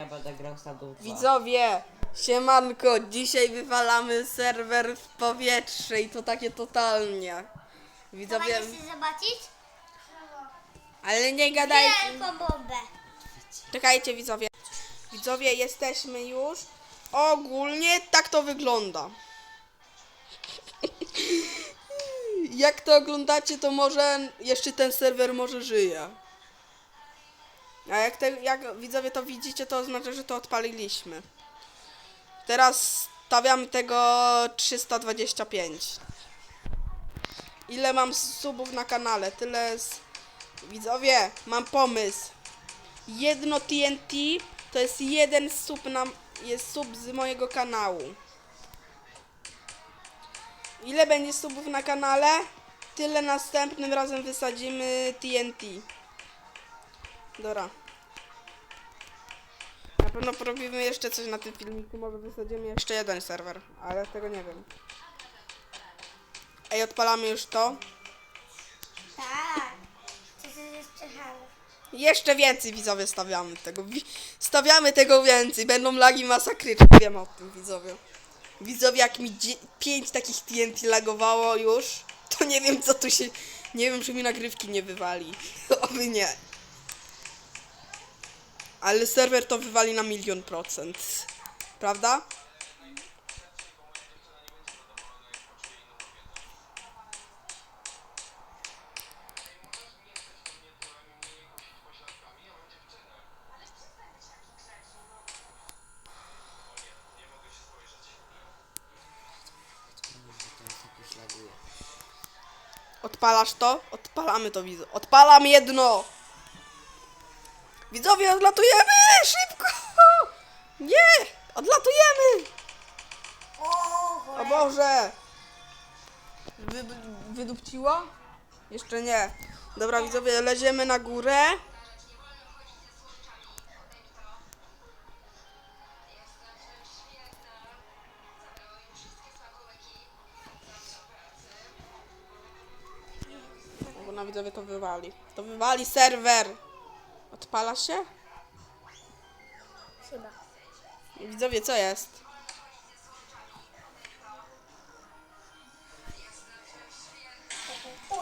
Ja będę grał Shadow 2. Widzowie, siemanko, dzisiaj wywalamy serwer w powietrze i to takie totalnie. Widzowie, Chcesz zobaczyć? ale nie gadajcie. Wielką bombę. Czekajcie widzowie. Widzowie, jesteśmy już. Ogólnie tak to wygląda. Jak to oglądacie, to może jeszcze ten serwer może żyje. A jak, te, jak widzowie to widzicie, to oznacza, że to odpaliliśmy. Teraz stawiamy tego 325. Ile mam subów na kanale? Tyle z... Widzowie, mam pomysł jedno TNT to jest jeden sub na, jest sub z mojego kanału. Ile będzie subów na kanale? Tyle następnym razem wysadzimy TNT. Dobra. Na pewno porobimy jeszcze coś na tym filmiku, może wysadzimy jeszcze jeden serwer, ale tego nie wiem. Ej, odpalamy już to. Tak. Co to jest przechale? Jeszcze więcej widzowie stawiamy tego. Wi- stawiamy tego więcej. Będą lagi masakryczne. Wiem o tym widzowie. Widzowie, jak mi 5 takich TNT lagowało już, to nie wiem co tu się. Nie wiem, czy mi nagrywki nie wywali. Oby nie. Ale serwer to wywali na milion procent. Prawda? Odpalasz to? Odpalamy to widzowie. Odpalam jedno! Widzowie, odlatujemy! Szybko! Nie! Odlatujemy! O, Boże! Wy, wydupciło? Jeszcze nie. Dobra, widzowie, leziemy na górę. Bo na widzowie to wywali. To wywali serwer! Odpala się? Chyba. Widzowie, co jest?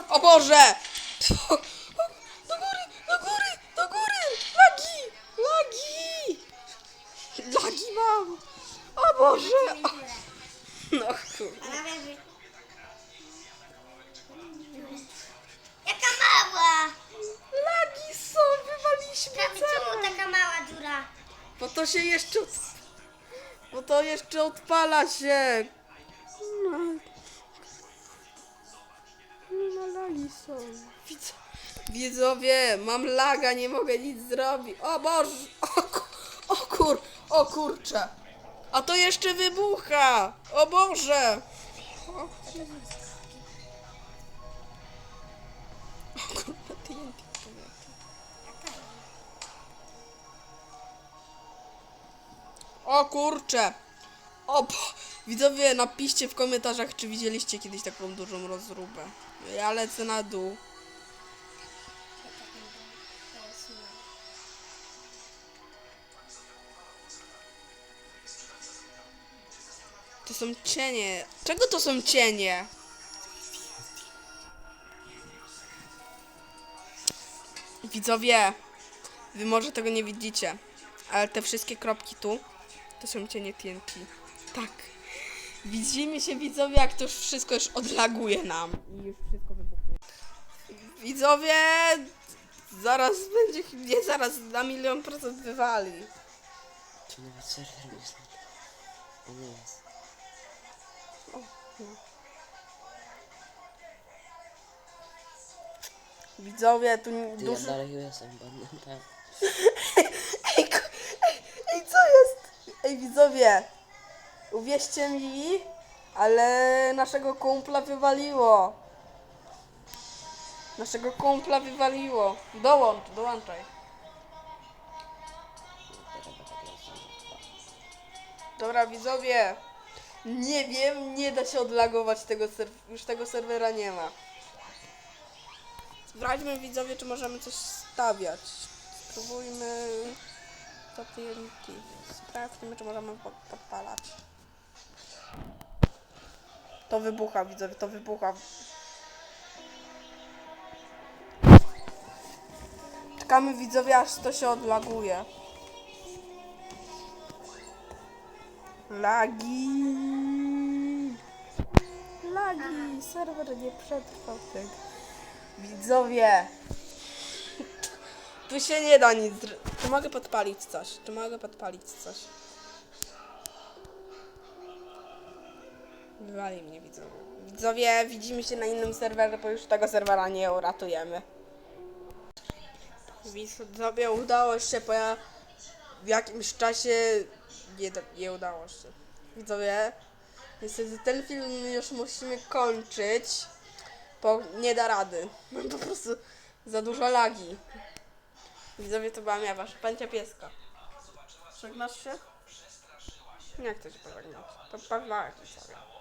O Boże! Do to się jeszcze... od- Bo to jeszcze odpala się! No. No lagi są. Widz... Widzowie, mam laga, nie mogę nic zrobić. O Boże! O, o kur... O kurcze! A to jeszcze wybucha! O Boże! O O kurcze! O, bo... widzowie, napiszcie w komentarzach, czy widzieliście kiedyś taką dużą rozróbę. Ja lecę na dół. To są cienie. Czego to są cienie? Widzowie, wy może tego nie widzicie, ale te wszystkie kropki tu to są cienie TNT. Tak. Widzimy się widzowie, jak to już wszystko już odlaguje nam. I już wszystko wybuchnie. Widzowie, zaraz będzie, nie zaraz, na milion procent wywali. Tu nawet serwer jest. To nie jest. O, no. Widzowie, tu Ty ja dużo... dalej jestem bandem, tak. Ej, ko- ej, ej, co jest? Ej, widzowie, uwierzcie mi, ale naszego kumpla wywaliło. Naszego kumpla wywaliło. Dołącz, dołączaj. Dobra, widzowie, nie wiem, nie da się odlagować tego już tego serwera nie ma. Sprawdźmy widzowie, czy możemy coś stawiać. Spróbujmy. To TNT. Sprawdźmy, czy możemy po- podpalać. To wybucha, widzę, to wybucha. Czekamy widzowie, aż to się odlaguje. Lagi. Lagi. Serwer nie przetrwał tego. Widzowie. Tu się nie da nic. Czy mogę podpalić coś? Czy mogę podpalić coś? Wywali mnie widzowie. Widzowie, widzimy się na innym serwerze, bo już tego serwera nie uratujemy. Widzowie, udało się, bo ja w jakimś czasie nie, nie udało się. Widzowie, niestety ten film już musimy kończyć, bo nie da rady. Mam po prostu za dużo lagi. Widzowie, to byłam ja, wasza pancia pieska. Żegnasz się? Nie chcę się pożegnać. To pa, widzowie.